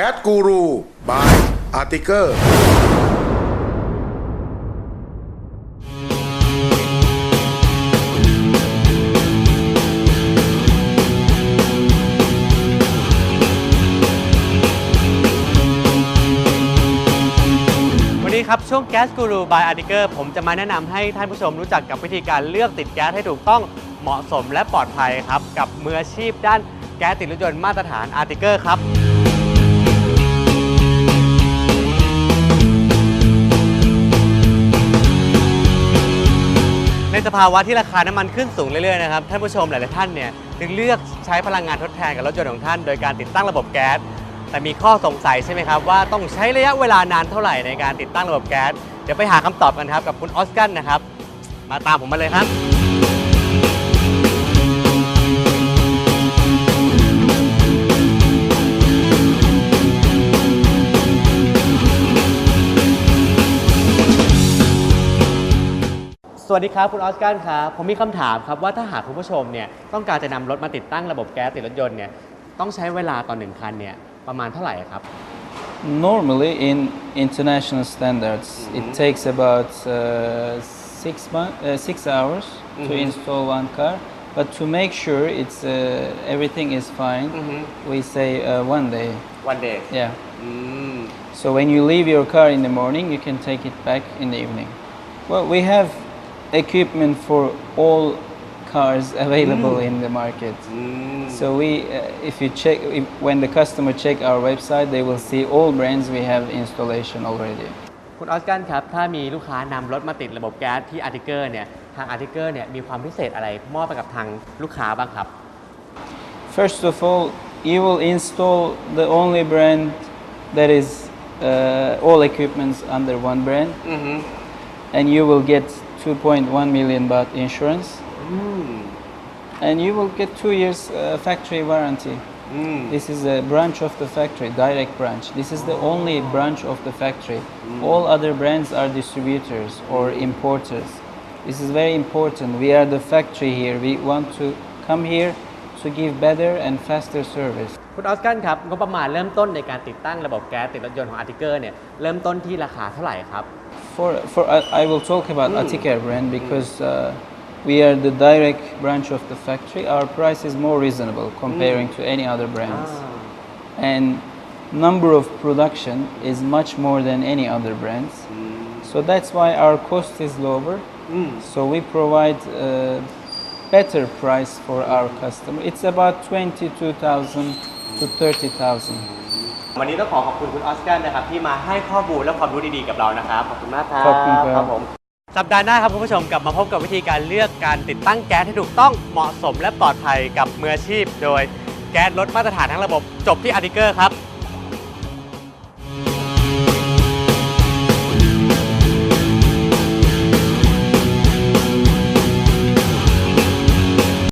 แก๊สกูรู บาย อาร์ติเกอร์ วันนี้ครับช่วง Gas Guru by Article ผมจะมาแนะนำให้ท่านผู้ชมรู้จักกับวิธีการเลือกติดแก๊สให้ถูกต้องเหมาะสมและปลอดภัยครับ กับมืออาชีพด้านแก๊สติดรถยนต์มาตรฐาน Article ครับ ในสภาวะที่ราคาน้ำมันขึ้นสูงเรื่อยๆนะครับท่านผู้ชมหลายๆท่านเนี่ยถึงเลือกใช้พลังงานทดแทนกับรถยนต์ของท่าน โดยการติดตั้งระบบแก๊สแต่มีข้อสงสัยใช่ไหมครับว่าต้องใช้ระยะเวลานานเท่าไหร่ในการติดตั้งระบบแก๊สเดี๋ยวไปหาคำตอบกันครับกับคุณออสกันนะครับ มาตามผมมาเลยครับ สวัสดีครับ คุณออสการ์ครับผมมีคำถามครับว่าถ้าหากคุณผู้ชมเนี่ยต้องการจะนำรถมาติดตั้งระบบแก๊สติดรถยนต์เนี่ยต้องใช้เวลาต่อหนึ่งคันเนี่ยประมาณเท่าไหร่ครับ Normally, in international standards, it takes about uh, six, month, uh, six hours to install one car. But to make sure it's uh, everything is fine, we say uh, one day. one day Yeah. อืม So when you leave your car in the morning, you can take it back in the evening. Well, we have equipment for all cars available in the market. So we, uh, if you check, if, when the customer check our website, they will see all brands we have installation already. คุณออสการ์ครับ ถ้ามีลูกค้านำรถมาติดระบบแก๊สที่อาร์ติเกอร์เนี่ยทางอาร์ติเกอร์เนี่ยมีความพิเศษอะไรมอบไปกับทางลูกค้าบ้างครับ First of all, you will install the only brand that is uh, all equipments under one brand, and you will get 2.1 million baht insurance, hmm. and you will get two years uh, factory warranty. Hmm. This is a branch of the factory, direct branch. This is the oh. only branch of the factory. Hmm. All other brands are distributors or importers. This is very important. We are the factory here. We want to come here to give better and faster service. คุณออสการ์ครับงบประมาณเริ่มต้นในการติดตั้งระบบแก๊สติดรถยนต์ของอาร์ติเกอร์เนี่ยเริ่มต้นที่ราคาเท่าไหร่ครับ For, for I, I will talk about Atikar brand because uh, we are the direct branch of the factory. Our price is more reasonable comparing to any other brands. and number of production is much more than any other brands. So that's why our cost is lower. So we provide uh, better price for our customer. It's about 22,000 to 30,000. วันนี้ต้องขอขอบคุณคุณออสการ์นะครับที่มาให้ข้อมูลและความรู้ดีๆกับเรานะครับ ขอบคุณมากครับขอบคุณครับ ผม สัปดาห์หน้าครับคุณผู้ชมกลับมาพบกับวิธีการเลือกการติดตั้งแก๊สให้ถูกต้องเหมาะสมและปลอดภัยกับมืออาชีพ โดยแก๊สลดมาตรฐานทั้งระบบจบที่อาร์ติเกอร์ครับ